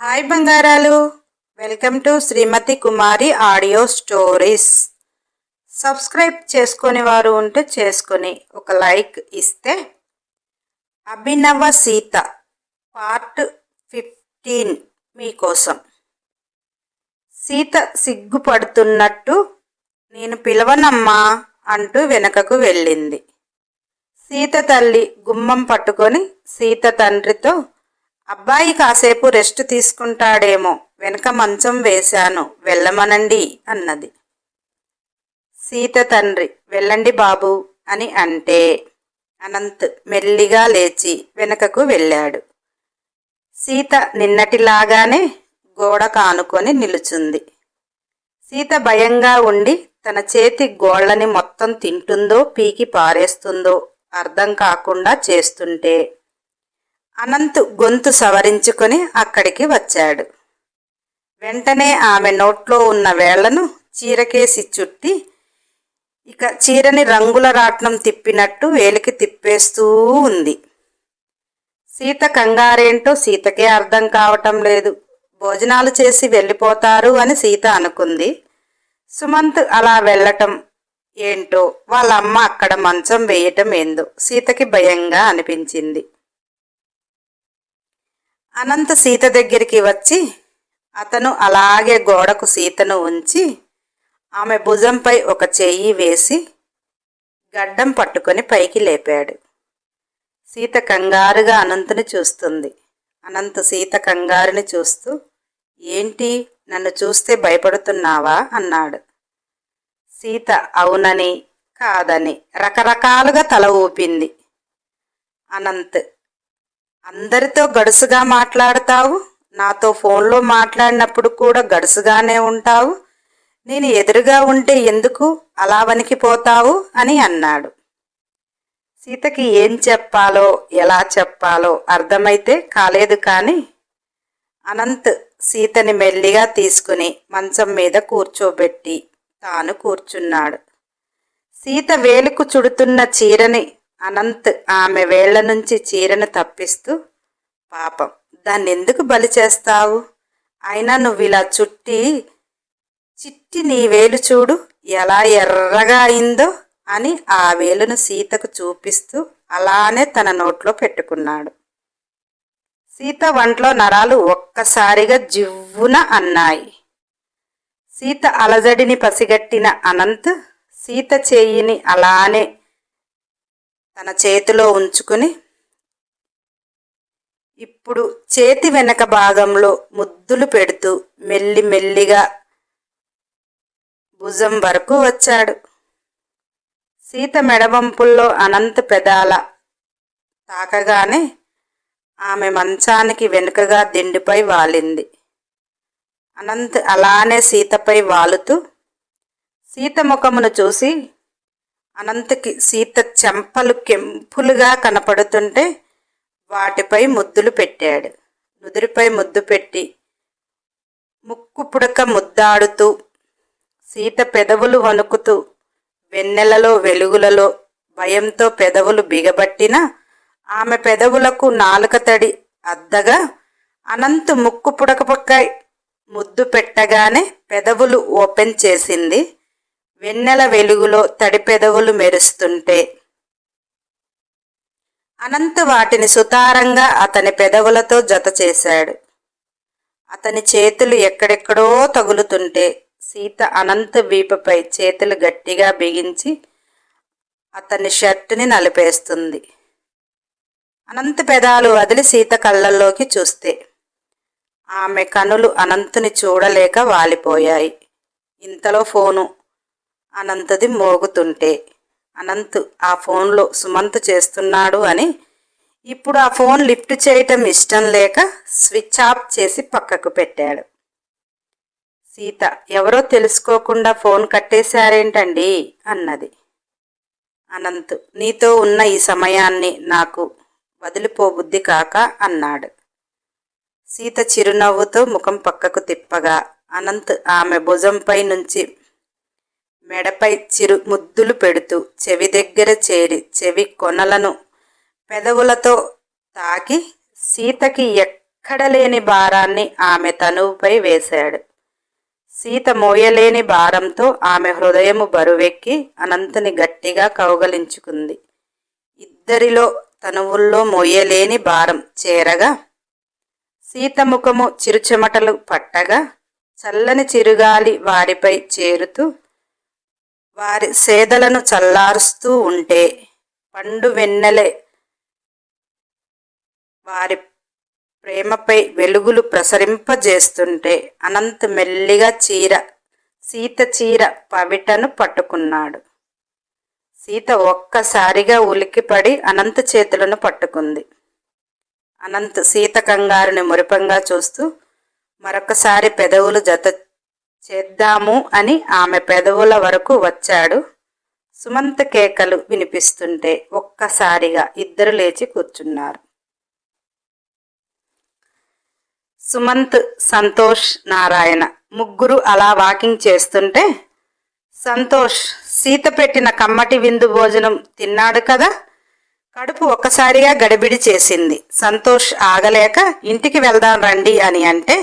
Hi బంగారాలు. Welcome to Srimathi Kumari audio stories. Subscribe చేసుకుని వారు ఉంటే చేసుకొని ఒక లైక్ ఇస్తే అభినవ సీత పార్ట్ ఫిఫ్టీన్ మీకోసం. సీత సిగ్గుపడుతున్నట్టు నేను పిలవనమ్మా అంటూ వెనకకు వెళ్ళింది. సీత తల్లి గుమ్మం పట్టుకొని సీత తండ్రితో అబ్బాయి కాసేపు రెస్ట్ తీసుకుంటాడేమో వెనక మంచం వేశాను వెళ్ళమనండి అన్నది. సీత తండ్రి వెళ్ళండి బాబు అని అంటే అనంత్ మెల్లిగా లేచి వెనకకు వెళ్ళాడు. సీత నిన్నటిలాగానే గోడ కానుకొని నిలుచుంది. సీత భయంగా ఉండి తన చేతి గోళ్ళని మొత్తం తింటుందో పీకి పారేస్తుందో అర్థం కాకుండా చేస్తుంటే అనంత్ గొంతు సవరించుకొని అక్కడికి వచ్చాడు. వెంటనే ఆమె నోట్లో ఉన్న వేళ్ళను చీరకేసి చుట్టి ఇక చీరని రంగుల రాట్నం తిప్పినట్టు వేలికి తిప్పేస్తూ ఉంది. సీత కంగారేంటో సీతకే అర్థం కావటం లేదు. భోజనాలు చేసి వెళ్ళిపోతారు అని సీత అనుకుంది. సుమంత్ అలా వెళ్ళటం ఏంటో వాళ్ళ అమ్మ అక్కడ మంచం వేయటం ఏందో సీతకి భయంగా అనిపించింది. అనంత సీత దగ్గరికి వచ్చి అతను అలాగే గోడకు సీతను ఉంచి ఆమె భుజంపై ఒక చెయ్యి వేసి గడ్డం పట్టుకొని పైకి లేపాడు. సీత కంగారుగా అనంతుని చూస్తుంది. అనంత సీత కంగారుని చూస్తూ ఏంటి? నన్ను చూస్తే భయపడుతున్నావా? అన్నాడు. సీత అవునని కాదని. రకరకాలుగా తల ఊపింది అనంత్. అందరితో గడుసుగా మాట్లాడతావు? నాతో ఫోన్లో మాట్లాడినప్పుడు కూడా గడుసుగానే ఉంటావు? నేను ఎదురుగా ఉంటే ఎందుకు అలా వణికిపోతావు అని అన్నాడు. సీతకి ఏం చెప్పాలో ఎలా చెప్పాలో అర్థమైతే కాలేదు కానీ అనంత్ సీతని మెల్లిగా తీసుకుని మంచం మీద కూర్చోబెట్టి తాను కూర్చున్నాడు. సీత వేలుకు చుడుతున్న చీరని అనంత్ ఆమె వేళ్ళ నుంచి చీరను తప్పిస్తూ పాపం దాన్ని ఎందుకు బలి చేస్తావు? అయినా నువ్వు ఇలా చుట్టి చిట్టి నీ వేలు చూడు ఎలా ఎర్రగా అయిందో అని ఆ వేలును సీతకు చూపిస్తూ అలానే తన నోట్లో పెట్టుకున్నాడు. సీత వంట్లో నరాలు ఒక్కసారిగా జివ్వున అన్నాయి. సీత అలజడిని పసిగట్టిన అనంత్ సీత చేయిని అలానే తన చేతిలో ఉంచుకుని ఇప్పుడు చేతి వెనక భాగంలో ముద్దులు పెడుతూ మెల్లి మెల్లిగా భుజం వరకు వచ్చాడు. సీత మెడవంపుల్లో అనంత పెదాల తాకగానే ఆమె మంచానికి వెనుకగా దిండిపై వాలింది. అనంత్ అలానే సీతపై వాలుతూ సీత ముఖమును చూసి అనంతకి సీత చెంపలు కెంపులుగా కనపడుతుంటే వాటిపై ముద్దులు పెట్టాడు. నుదురిపై ముద్దు పెట్టి ముక్కు పుడక ముద్దాడుతూ సీత పెదవులు వణుకుతూ వెన్నెలలో వెలుగులలో భయంతో పెదవులు బిగబట్టిన ఆమె పెదవులకు నాలుక తడి అద్దగా అనంతు ముక్కు పుడకపక్కై ముద్దు పెట్టగానే పెదవులు ఓపెన్ చేసింది. వెన్నెల వెలుగులో తడి పెదవులు మెరుస్తుంటే. అనంత్ వాటిని సుతారంగా అతని పెదవులతో జత చేశాడు. అతని చేతులు ఎక్కడెక్కడో తగులుతుంటే సీత అనంత్ వీపుపై చేతులు గట్టిగా బిగించి అతని షర్టుని నలిపేస్తుంది. అనంత్ పెదాలు వదిలి సీత కళ్ళల్లోకి చూస్తే ఆమె కనులు అనంతుని చూడలేక వాలిపోయాయి. ఇంతలో ఫోను అనంతది మోగుతుంటే అనంత్ ఆ ఫోన్లో సుమంత్ చేస్తున్నాడు అని. ఇప్పుడు ఆ ఫోన్ లిఫ్ట్ చేయటం ఇష్టం లేక స్విచ్ ఆఫ్ చేసి పక్కకు పెట్టాడు. సీత ఎవరో తెలుసుకోకుండా ఫోన్ కట్టేశారేంటండి అన్నది. అనంత్ నీతో ఉన్న ఈ సమయాన్ని నాకు వదిలిపోబుద్ధి కాక అన్నాడు. సీత చిరునవ్వుతో ముఖం పక్కకు తిప్పగా అనంత్ ఆమె భుజంపై నుంచి మెడపై చిరు ముద్దులు పెడుతూ చెవి దగ్గర చేరి చెవి కొనలను పెదవులతో తాకి సీతకి ఎక్కడ లేని భారాన్ని ఆమె తనువుపై వేశాడు. సీత మోయలేని భారంతో ఆమె హృదయము బరువెక్కి అనంతుని గట్టిగా కౌగలించుకుంది. ఇద్దరిలో తనువుల్లో మోయలేని భారం చేరగా సీత ముఖము చిరుచెమటలు పట్టగా చల్లని చిరుగాలి వారిపై చేరుతూ వారి సేదలను చల్లారుస్తూ ఉంటే పండు వెన్నెలే వారి ప్రేమపై వెలుగులు ప్రసరింపజేస్తుంటే అనంత్ మెల్లిగా చీర సీత చీర పవిటను పట్టుకున్నాడు. సీత ఒక్కసారిగా ఉలిక్కిపడి అనంత్ చేతులను పట్టుకుంది. అనంత్ సీత కంగారుని మురిపంగా చూస్తూ మరొకసారి పెదవులు జత చేద్దాము అని ఆమె పెదవుల వరకు వచ్చాడు. సుమంత్ కేకలు వినిపిస్తుంటే ఒక్కసారిగా ఇద్దరు లేచి కూర్చున్నారు. సుమంత్ సంతోష్ నారాయణ ముగ్గురు అలా వాకింగ్ చేస్తుంటే సంతోష్ సీత పెట్టిన కమ్మటి విందు భోజనం తిన్నాడు కదా? కడుపు ఒక్కసారిగా గడిబిడి చేసింది. సంతోష్ ఆగలేక ఇంటికి వెళ్దాం రండి అని అంటే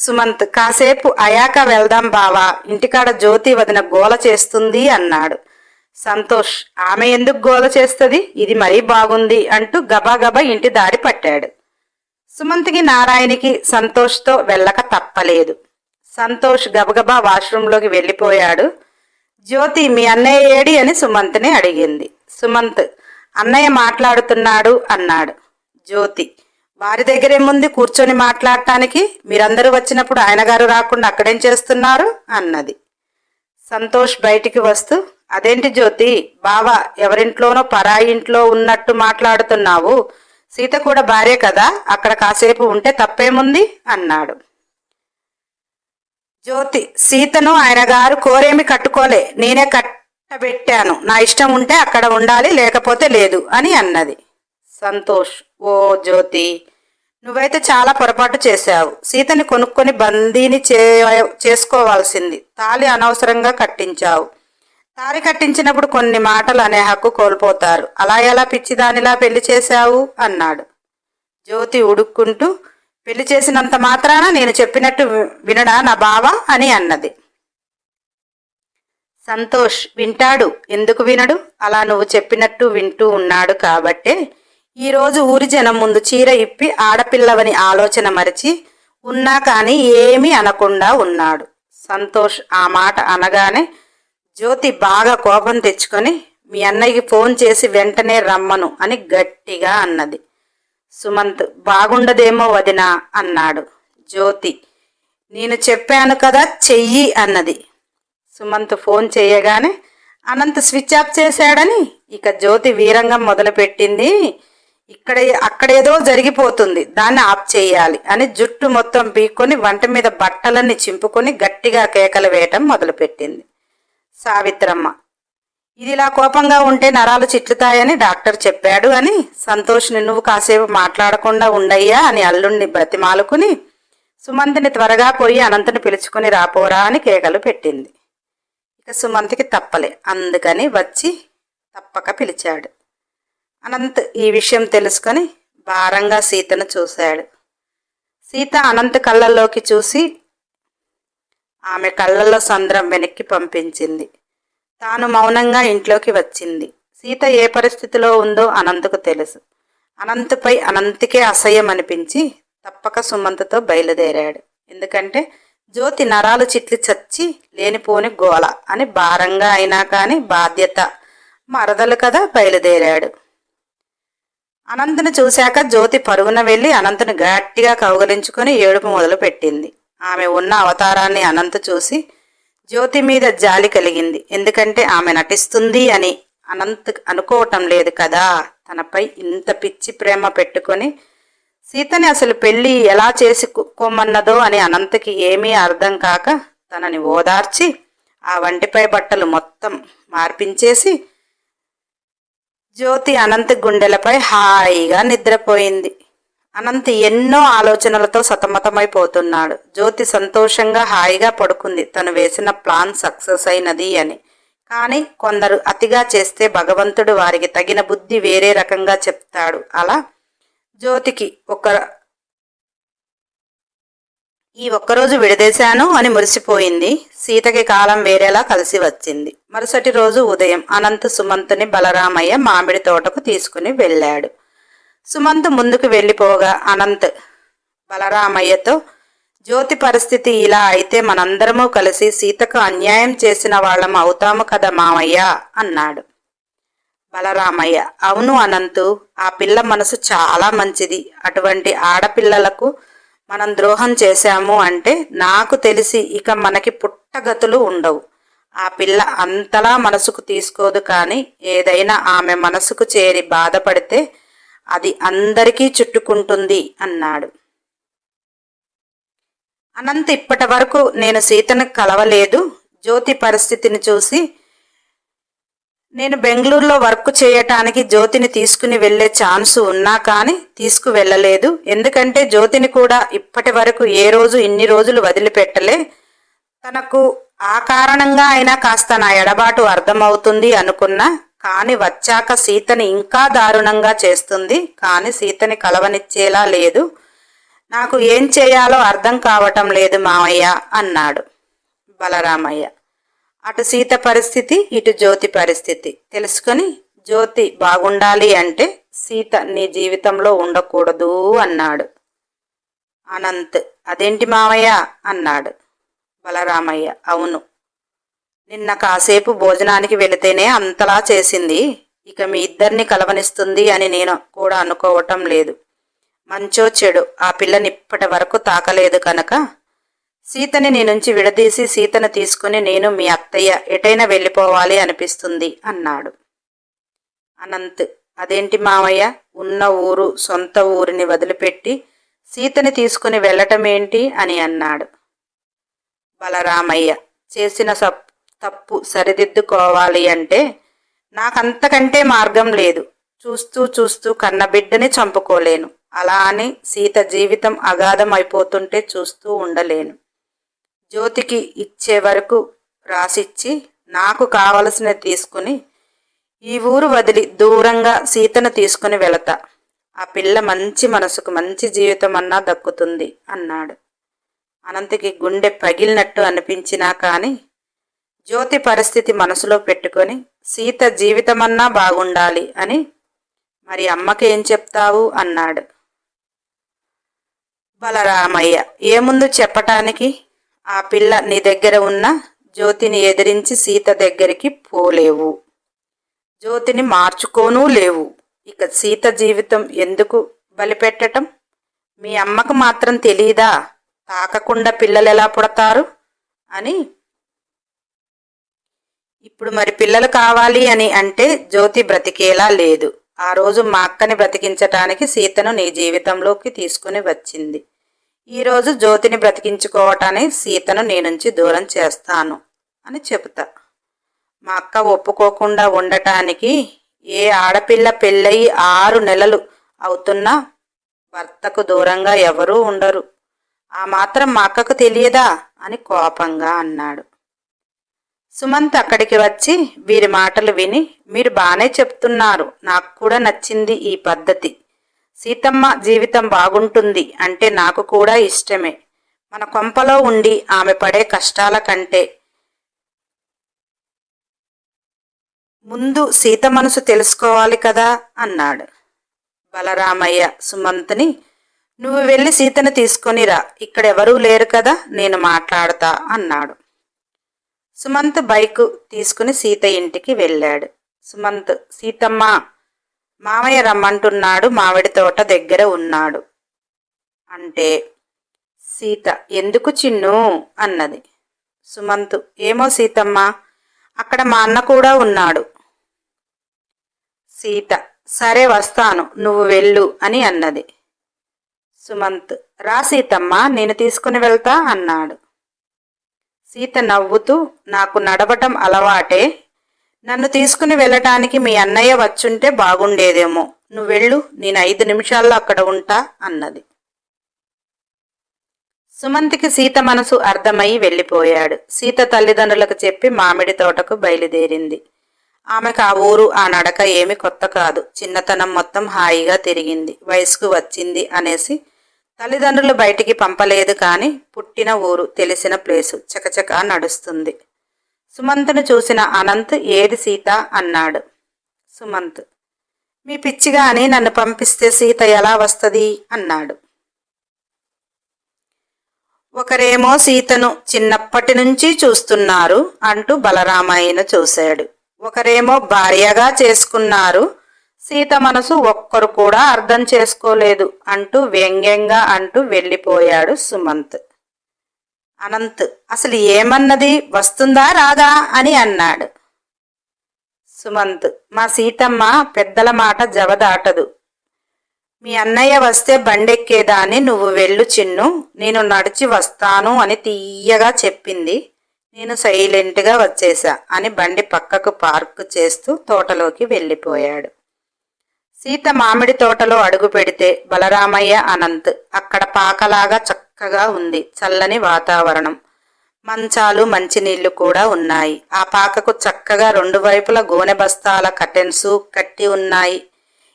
సుమంత్ కాసేపు అయాక వెళ్దాం బావా ఇంటికాడ జ్యోతి వదిన గోల చేస్తుంది అన్నాడు. సంతోష్ ఆమె ఎందుకు గోల చేస్తుంది? ఇది మరీ బాగుంది అంటూ గబాగబా ఇంటి దారి పట్టాడు. సుమంత్కి నారాయణకి సంతోష్తో వెళ్ళక తప్పలేదు. సంతోష్ గబగబా వాష్రూంలోకి వెళ్ళిపోయాడు. జ్యోతి మీ అన్నయ్య ఏడి? అని సుమంత్ని అడిగింది. సుమంత్ అన్నయ్య మాట్లాడుతున్నాడు అన్నాడు. జ్యోతి వారి దగ్గరే ముందు కూర్చొని మాట్లాడటానికి మీరందరూ వచ్చినప్పుడు ఆయన గారు రాకుండా అక్కడేం చేస్తున్నారు? అన్నది. సంతోష్ బయటికి వస్తూ అదేంటి జ్యోతి బావా ఎవరింట్లోనో పరాయి ఇంట్లో ఉన్నట్టు మాట్లాడుతున్నావు. సీత కూడా భార్య కదా అక్కడ కాసేపు ఉంటే తప్పేముంది? అన్నాడు. జ్యోతి సీతను ఆయన గారు కోరేమి కట్టుకోలే. నేనే కట్టబెట్టాను. నా ఇష్టం ఉంటే అక్కడ ఉండాలి లేకపోతే లేదు అని అన్నది. సంతోష్ ఓ జ్యోతి నువ్వైతే చాలా పొరపాటు చేశావు. సీతని కొనుక్కొని బందీని చే చేసుకోవాల్సింది. తాలి అనవసరంగా కట్టించావు. తారి కట్టించినప్పుడు కొన్ని మాటలు అనే హక్కు కోల్పోతారు. అలా ఎలా పిచ్చిదానిలా పెళ్ళి చేశావు? అన్నాడు. జ్యోతి ఉడుక్కుంటూ పెళ్ళి చేసినంత మాత్రాన నేను చెప్పినట్టు వినడా నా బావ? అని అన్నది. సంతోష్ వింటాడు. ఎందుకు వినడు? అలా నువ్వు చెప్పినట్టు వింటూ ఉన్నాడు కాబట్టే ఈరోజు ఊరి జనం ముందు చీర ఇప్పి ఆడపిల్లవని ఆలోచన మరిచి ఉన్నా కానీ ఏమీ అనకుండా ఉన్నాడు. సంతోష్ ఆ మాట అనగానే జ్యోతి బాగా కోపం తెచ్చుకొని మీ అన్నయ్యకి ఫోన్ చేసి వెంటనే రమ్మను అని గట్టిగా అన్నది. సుమంత్ బాగుండదేమో వదినా అన్నాడు జ్యోతి. నేను చెప్పాను కదా చెయ్యి అన్నది. సుమంత్ ఫోన్ చేయగానే అనంత్ స్విచ్ ఆఫ్ చేశాడని? ఇక జ్యోతి వీరంగం మొదలుపెట్టింది. ఇక్కడ అక్కడేదో జరిగిపోతుంది. దాన్ని ఆఫ్ చేయాలి అని జుట్టు మొత్తం పీక్కొని వంట మీద బట్టలన్నీ చింపుకొని గట్టిగా కేకలు వేయటం మొదలుపెట్టింది. సావిత్రమ్మ ఇది ఇలా కోపంగా ఉంటే నరాలు చిట్లుతాయని డాక్టర్ చెప్పాడు అని సంతోష్ని నువ్వు కాసేపు మాట్లాడకుండా ఉండయ్యా అని అల్లుణ్ణి బ్రతిమాలుకుని సుమంతిని త్వరగా పోయి అనంతని పిలుచుకుని రాపోరా అని కేకలు పెట్టింది. ఇక సుమంతికి తప్పలే. అందుకని వచ్చి తప్పక పిలిచాడు. అనంత్ ఈ విషయం తెలుసుకొని భారంగా సీతను చూశాడు. సీత అనంత్ కళ్ళల్లోకి చూసి ఆమె కళ్ళల్లో సంద్రం వెనక్కి పంపించింది. తాను మౌనంగా ఇంట్లోకి వచ్చింది. సీత ఏ పరిస్థితిలో ఉందో అనంతకు తెలుసు. అనంతపై అనంతకే అసహ్యం అనిపించి తప్పక సుమంతతో బయలుదేరాడు. ఎందుకంటే జ్యోతి నరాలు చిట్లు చచ్చి లేనిపోని గోల అని భారంగా అయినా కానీ బాధ్యత మరదలు కదా బయలుదేరాడు. అనంతను చూశాక జ్యోతి పరుగున వెళ్ళి అనంతను గట్టిగా కౌగలించుకొని ఏడుపు మొదలుపెట్టింది. ఆమె ఉన్న అవతారాన్ని అనంత చూసి జ్యోతి మీద జాలి కలిగింది. ఎందుకంటే ఆమె నటిస్తుంది అని అనంత్ అనుకోవటం లేదు కదా? తనపై ఇంత పిచ్చి ప్రేమ పెట్టుకొని సీతని అసలు పెళ్ళి ఎలా చేసుకోమన్నదో అని అనంతకి ఏమీ అర్థం కాక తనని ఓదార్చి ఆ వంటిపై బట్టలు మొత్తం మార్పించేసి జ్యోతి అనంత్ గుండెలపై హాయిగా నిద్రపోయింది. అనంత్ ఎన్నో ఆలోచనలతో సతమతమైపోతున్నాడు. జ్యోతి సంతోషంగా హాయిగా పడుకుంది. తను వేసిన ప్లాన్ సక్సెస్ అయినది అని. కానీ కొందరు అతిగా చేస్తే భగవంతుడు వారికి తగిన బుద్ధి వేరే రకంగా చెప్తాడు. అలా జ్యోతికి ఒక ఈ ఒక్కరోజు విడదీశాను అని మురిసిపోయింది. సీతకి కాలం వేరేలా కలిసి వచ్చింది. మరుసటి రోజు ఉదయం అనంత సుమంతుని బలరామయ్య మామిడి తోటకు తీసుకుని వెళ్ళాడు. సుమంత్ ముందుకు వెళ్ళిపోగా అనంత్ బలరామయ్యతో జ్యోతి పరిస్థితి ఇలా అయితే మనందరము కలిసి సీతకు అన్యాయం చేసిన వాళ్ళం అవుతాము కదా మామయ్య అన్నాడు. బలరామయ్య అవును అనంతు ఆ పిల్ల మనసు చాలా మంచిది. అటువంటి ఆడపిల్లలకు మనం ద్రోహం చేశాము అంటే నాకు తెలిసి ఇక మనకి పుట్టగతులు ఉండవు. ఆ పిల్ల అంతలా మనసుకు తీసుకోదు కానీ ఏదైనా ఆమె మనసుకు చేరి బాధపడితే అది అందరికీ చుట్టుకుంటుంది అన్నాడు. అనంత ఇప్పటి వరకు నేను సీతను కలవలేదు. జ్యోతి పరిస్థితిని చూసి నేను బెంగళూరులో వర్క్ చేయటానికి జ్యోతిని తీసుకుని వెళ్ళే ఛాన్స్ ఉన్నా కానీ తీసుకువెళ్ళలేదు. ఎందుకంటే జ్యోతిని కూడా ఇప్పటి వరకు ఏ రోజు ఇన్ని రోజులు వదిలిపెట్టలే. తనకు ఆ కారణంగా అయినా కాస్త నా ఎడబాటు అర్థమవుతుంది అనుకున్నా కాని వచ్చాక సీతని ఇంకా దారుణంగా చేస్తుంది కాని సీతని కలవనిచ్చేలా లేదు. నాకు ఏం చేయాలో అర్థం కావటం లేదు మామయ్య అన్నాడు బలరామయ్య. అటు సీత పరిస్థితి ఇటు జ్యోతి పరిస్థితి. తెలుసుకొని జ్యోతి బాగుండాలి అంటే సీత నీ జీవితంలో ఉండకూడదు అన్నాడు. అనంత్ అదేంటి మామయ్య అన్నాడు. బలరామయ్య. అవును. నిన్న కాసేపు భోజనానికి వెళితేనే అంతలా చేసింది. ఇక మీ ఇద్దరిని కలవనిస్తుంది అని నేను కూడా అనుకోవటం లేదు. మంచో చెడు. ఆ పిల్లని ఇప్పటి వరకు తాకలేదు కనుక. సీతని నీ నుంచి విడదీసి సీతను తీసుకుని నేను మీ అత్తయ్య ఎటైనా వెళ్ళిపోవాలి అనిపిస్తుంది అన్నాడు. అనంత్. అదేంటి మామయ్య ఉన్న ఊరు సొంత ఊరిని వదిలిపెట్టి సీతని తీసుకుని వెళ్ళటమేంటి అని అన్నాడు. బలరామయ్య చేసిన సప్ తప్పు సరిదిద్దుకోవాలి అంటే నాకంతకంటే మార్గం లేదు. చూస్తూ చూస్తూ కన్నబిడ్డని చంపుకోలేను. అలా అని సీత జీవితం అగాధం అయిపోతుంటే చూస్తూ ఉండలేను. జ్యోతికి ఇచ్చే వరకు రాసిచ్చి నాకు కావలసిన తీసుకుని ఈ ఊరు వదిలి దూరంగా సీతను తీసుకుని వెళతా. ఆ పిల్ల మంచి మనసుకు మంచి జీవితం అన్నా దక్కుతుంది అన్నాడు. అనంతకి గుండె పగిలినట్టు అనిపించినా కానీ జ్యోతి పరిస్థితి మనసులో పెట్టుకొని సీత జీవితమన్నా బాగుండాలి అని మరి అమ్మకి ఏం చెప్తావు? అన్నాడు. బలరామయ్య ఏముందు చెప్పటానికి? ఆ పిల్ల నీ దగ్గర ఉన్న జ్యోతిని ఎదిరించి సీత దగ్గరికి పోలేవు. జ్యోతిని మార్చుకోనూ లేవు. ఇక సీత జీవితం ఎందుకు బలిపెట్టటం? మీ అమ్మకు మాత్రం తెలీదా? తాకకుండా పిల్లలు ఎలా పుడతారు అని. ఇప్పుడు మరి పిల్లలు కావాలి అని అంటే జ్యోతి బ్రతికేలా లేదు. ఆ రోజు మా అక్కని బ్రతికించటానికి సీతను నీ జీవితంలోకి తీసుకుని వచ్చింది. ఈరోజు జ్యోతిని బ్రతికించుకోవటానికి సీతను నీ నుంచి దూరం చేస్తాను అని చెబుతా. మా అక్క ఒప్పుకోకుండా ఉండటానికి ఏ ఆడపిల్ల పెళ్ళయి ఆరు నెలలు అవుతున్నా భర్తకు దూరంగా ఎవరూ ఉండరు. ఆ మాత్రం మా అక్కకు తెలియదా? అని కోపంగా అన్నాడు. సుమంత్ అక్కడికి వచ్చి వీరి మాటలు విని మీరు బాగానే చెప్తున్నారు. నాకు కూడా నచ్చింది ఈ పద్ధతి. సీతమ్మ జీవితం బాగుంటుంది అంటే నాకు కూడా ఇష్టమే. మన కొంపలో ఉండి ఆమె పడే కష్టాల కంటే ముందు సీత మనసు తెలుసుకోవాలి కదా? అన్నాడు. బలరామయ్య సుమంత్ని నువ్వు వెళ్ళి సీతను తీసుకొనిరా ఇక్కడెవరూ లేరు కదా నేను మాట్లాడతా అన్నాడు. సుమంత్ బైకు తీసుకుని సీత ఇంటికి వెళ్ళాడు. సుమంత్ సీతమ్మ మామయ్య రమ్మంటున్నాడు మామిడి తోట దగ్గర ఉన్నాడు. అంటే సీత ఎందుకు చిన్ను? అన్నది. సుమంత్ ఏమో సీతమ్మ అక్కడ మా అన్న కూడా ఉన్నాడు. సీత సరే వస్తాను నువ్వు వెళ్ళు అని అన్నది. సుమంత్ రా సీతమ్మ నేను తీసుకుని వెళ్తా అన్నాడు. సీత నవ్వుతూ నాకు నడవటం అలవాటే. నన్ను తీసుకుని వెళ్ళటానికి మీ అన్నయ్య వచ్చుంటే బాగుండేదేమో. నువ్వు వెళ్ళు నేను ఐదు నిమిషాల్లో అక్కడ ఉంటా అన్నది. సుమంత్కి సీత మనసు అర్థమై వెళ్ళిపోయాడు. సీత తల్లిదండ్రులకు చెప్పి మామిడి తోటకు బయలుదేరింది. ఆమెకు ఆ ఊరు ఆ నడక ఏమి కొత్త కాదు. చిన్నతనం మొత్తం హాయిగా తిరిగింది. వయసుకు వచ్చింది అనేసి తల్లిదండ్రులు బయటికి పంపలేదు కానీ పుట్టిన ఊరు తెలిసిన ప్లేసు. చకచకా నడుస్తుంది. సుమంత్ను చూసిన అనంత్ ఏది సీత? అన్నాడు. సుమంత్. మీ పిచ్చిగా అని నన్ను పంపిస్తే సీత ఎలా వస్తుంది? అన్నాడు. ఒకరేమో సీతను చిన్నప్పటి నుంచి చూస్తున్నారు అంటూ బలరామయ్యను చూశాడు. ఒకరేమో భార్యగా చేసుకున్నారు సీత మనసు ఒక్కరు కూడా అర్థం చేసుకోలేదు. అంటూ వ్యంగ్యంగా అంటూ వెళ్ళిపోయాడు సుమంత్. అనంత్ అసలు ఏమన్నది? వస్తుందా రాదా? అని అన్నాడు. సుమంత్ మా సీతమ్మ పెద్దల మాట జవదాటదు. మీ అన్నయ్య వస్తే బండెక్కేదాన్ని నువ్వు వెళ్ళు చిన్ను. నేను నడిచి వస్తాను అని తీయగా చెప్పింది. నేను సైలెంట్గా వచ్చేసా అని బండి పక్కకు పార్క్ చేస్తూ తోటలోకి వెళ్ళిపోయాడు. సీత మామిడి తోటలో అడుగు పెడితే బలరామయ్య అనంత్. అక్కడ పాకలాగా చక్కగా ఉంది చల్లని వాతావరణం. మంచాలు మంచినీళ్ళు కూడా ఉన్నాయి. ఆ పాకకు చక్కగా రెండు వైపుల గోనె బస్తాల కటెన్స్ కట్టి ఉన్నాయి.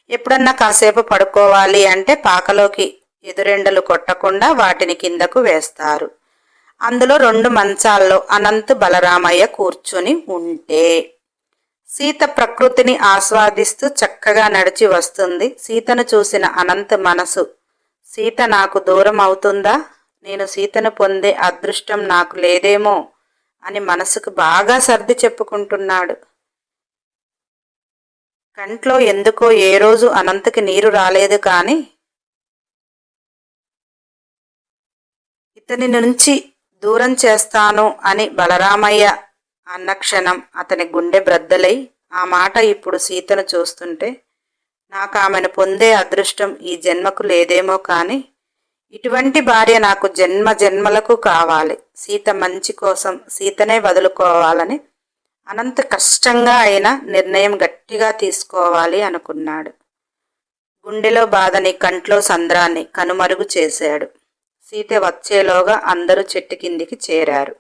ఎప్పుడన్నా కాసేపు పడుకోవాలి అంటే పాకలోకి ఎదురెండలు కొట్టకుండా వాటిని కిందకు వేస్తారు. అందులో రెండు మంచాల్లో అనంత్ బలరామయ్య కూర్చొని ఉంటే సీత ప్రకృతిని ఆస్వాదిస్తూ చక్కగా నడిచి వస్తుంది. సీతను చూసిన అనంత్ మనసు. సీత నాకు దూరం అవుతుందా? నేను సీతను పొందే అదృష్టం నాకు లేదేమో అని మనసుకు బాగా సర్ది చెప్పుకుంటున్నాడు. కంట్లో ఎందుకో ఏ రోజు అనంతకి నీరు రాలేదు కానీ ఇతని నుంచి దూరం చేస్తాను అని బలరామయ్య అన్న క్షణం అతని గుండె బ్రద్దలై ఆ మాట ఇప్పుడు సీతను చూస్తుంటే నాకు ఆమెను పొందే అదృష్టం ఈ జన్మకు లేదేమో కానీ ఇటువంటి భార్య నాకు జన్మ జన్మలకు కావాలి. సీత మంచి కోసం సీతనే వదులుకోవాలని అనంత కష్టంగా అయినా నిర్ణయం గట్టిగా తీసుకోవాలి అనుకున్నాడు. గుండెలో బాధని కంట్లో సంద్రాన్ని కనుమరుగు చేశాడు. సీత వచ్చేలోగా అందరూ చెట్టు కిందికి చేరారు.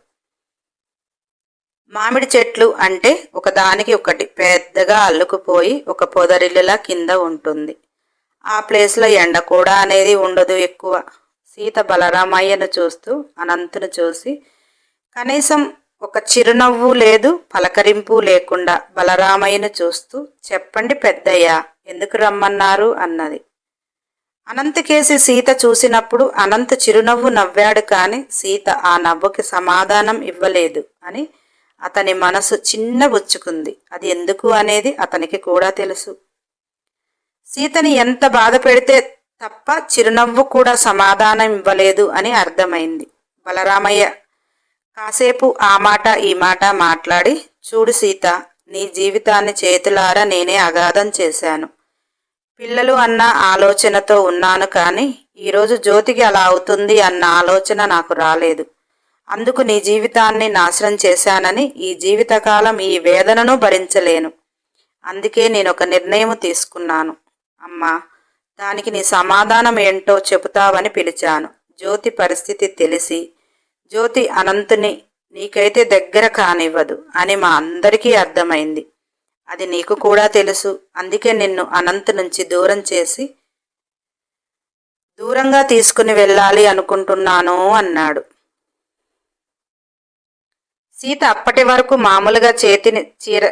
మామిడి చెట్లు అంటే ఒకదానికి ఒకటి. పెద్దగా అల్లుకుపోయి ఒక పొదరిల్లులా కింద ఉంటుంది. ఆ ప్లేస్లో ఎండ కూడా అనేది ఉండదు ఎక్కువ. సీత బలరామయ్యను చూస్తూ అనంతును చూసి కనీసం ఒక చిరునవ్వు లేదు పలకరింపు లేకుండా బలరామయ్యను చూస్తూ చెప్పండి పెద్దయ్యా ఎందుకు రమ్మన్నారు? అన్నది. అనంతకేసి సీత చూసినప్పుడు అనంత చిరునవ్వు నవ్వాడు కాని సీత ఆ నవ్వుకి సమాధానం ఇవ్వలేదు అని అతని మనసు చిన్నబుచ్చుకుంది అది ఎందుకు అనేది అతనికి కూడా తెలుసు. సీతని ఎంత బాధ పెడితే తప్ప చిరునవ్వు కూడా సమాధానం ఇవ్వలేదు అని అర్థమైంది. బలరామయ్య కాసేపు ఆ మాట ఈ మాట మాట్లాడి చూడు సీత నీ జీవితాన్ని చేతులారా నేనే అగాధం చేశాను. పిల్లలు అన్న ఆలోచనతో ఉన్నాను కానీ ఈరోజు జ్యోతికి అలా అవుతుంది అన్న ఆలోచన నాకు రాలేదు. అందుకు నీ జీవితాన్ని నాశనం చేశానని ఈ జీవితకాలం ఈ వేదనను భరించలేను. అందుకే నేను ఒక నిర్ణయం తీసుకున్నాను. అమ్మా దానికి నీ సమాధానం ఏంటో చెబుతావని పిలిచాను. జ్యోతి పరిస్థితి తెలిసి జ్యోతి అనంతుని నీకైతే దగ్గర కానివ్వదు అని మా అందరికీ అర్థమైంది. అది నీకు కూడా తెలుసు. అందుకే నిన్ను అనంత్ నుంచి దూరం చేసి దూరంగా తీసుకుని వెళ్ళాలి అనుకుంటున్నాను అన్నాడు. సీత అప్పటి వరకు మామూలుగా చేతిని చీర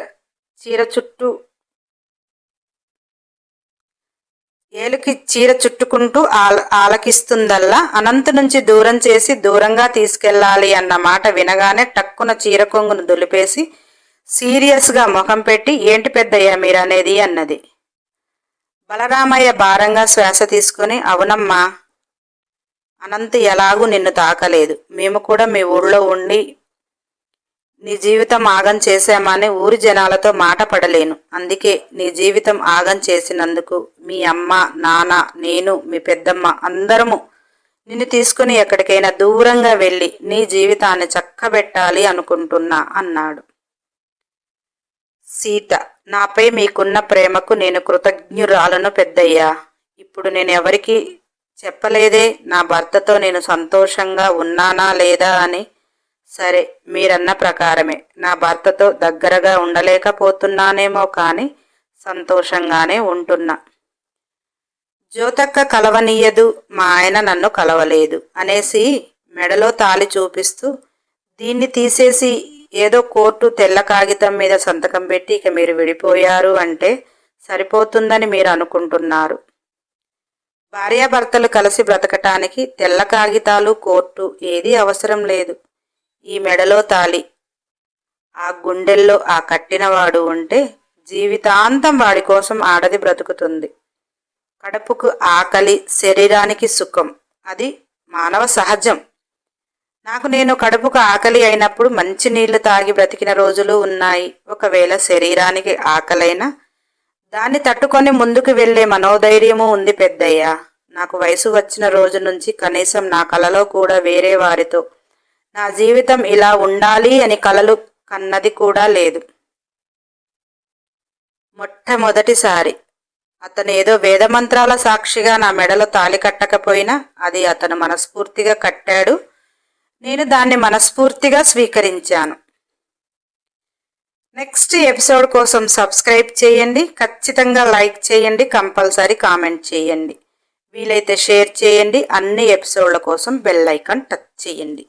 చీర చుట్టూ ఏలుకి చీర చుట్టుకుంటూ ఆల ఆలకిస్తుందల్లా అనంత నుంచి దూరం చేసి దూరంగా తీసుకెళ్ళాలి అన్న మాట వినగానే టక్కున చీర కొంగును దులిపేసి సీరియస్గా ముఖం పెట్టి ఏంటి పెద్దయ్యా మీరనేది అన్నది. బలరామయ్య భారంగా శ్వాస తీసుకుని అవునమ్మా అనంత్ ఎలాగూ నిన్ను తాకలేదు. మేము కూడా మీ ఊళ్ళో ఉండి నీ జీవితం ఆగం చేశామని ఊరి జనాలతో మాట పడలేను. అందుకే నీ జీవితం ఆగం చేసినందుకు మీ అమ్మ నాన్న నేను మీ పెద్దమ్మ అందరము నిన్ను తీసుకుని ఎక్కడికైనా దూరంగా వెళ్ళి నీ జీవితాన్ని చక్కబెట్టాలి అనుకుంటున్నా అన్నాడు. సీత నాపై మీకున్న ప్రేమకు నేను కృతజ్ఞురాలను పెద్దయ్యా. ఇప్పుడు నేను ఎవరికి చెప్పలేదే నా భర్తతో నేను సంతోషంగా ఉన్నానా లేదా అని సరే మీరన్న ప్రకారమే. నా భర్తతో దగ్గరగా ఉండలేకపోతున్నానేమో కానీ సంతోషంగానే ఉంటున్నా. జ్యోతక్క కలవనీయదు మా ఆయన నన్ను కలవలేదు అనేసి మెడలో తాలి చూపిస్తూ దీన్ని తీసేసి ఏదో కోర్టు తెల్ల కాగితం మీద సంతకం పెట్టి ఇక మీరు విడిపోయారు అంటే సరిపోతుందని మీరు అనుకుంటున్నారు. భార్యాభర్తలు కలిసి బ్రతకటానికి తెల్ల కాగితాలు కోర్టు ఏదీ అవసరం లేదు. ఈ మెడలో తాలి. ఆ గుండెల్లో ఆ కట్టినవాడు ఉంటే జీవితాంతం వాడి కోసం ఆడది బ్రతుకుతుంది. కడుపుకు ఆకలి శరీరానికి సుఖం. అది మానవ సహజం. నాకు నేను కడుపుకు ఆకలి అయినప్పుడు మంచి నీళ్ళు తాగి బ్రతికిన రోజులు ఉన్నాయి. ఒకవేళ శరీరానికి ఆకలైనా దాన్ని తట్టుకొని ముందుకు వెళ్ళే మనోధైర్యము ఉంది పెద్దయ్య. నాకు వయసు వచ్చిన రోజు నుంచి కనీసం నా కలలో కూడా వేరే వారితో నా జీవితం ఇలా ఉండాలి అని కలలు కన్నది కూడా లేదు. మొట్టమొదటిసారి అతను ఏదో వేదమంత్రాల సాక్షిగా నా మెడలో తాలి కట్టకపోయినా అది అతను మనస్ఫూర్తిగా కట్టాడు. నేను దాన్ని మనస్ఫూర్తిగా స్వీకరించాను. నెక్స్ట్ ఎపిసోడ్ కోసం సబ్స్క్రైబ్ చేయండి ఖచ్చితంగా లైక్ చేయండి కంపల్సరీ కామెంట్ చేయండి. వీలైతే షేర్ చేయండి అన్ని ఎపిసోడ్ల కోసం బెల్ ఐకాన్ టచ్ చేయండి.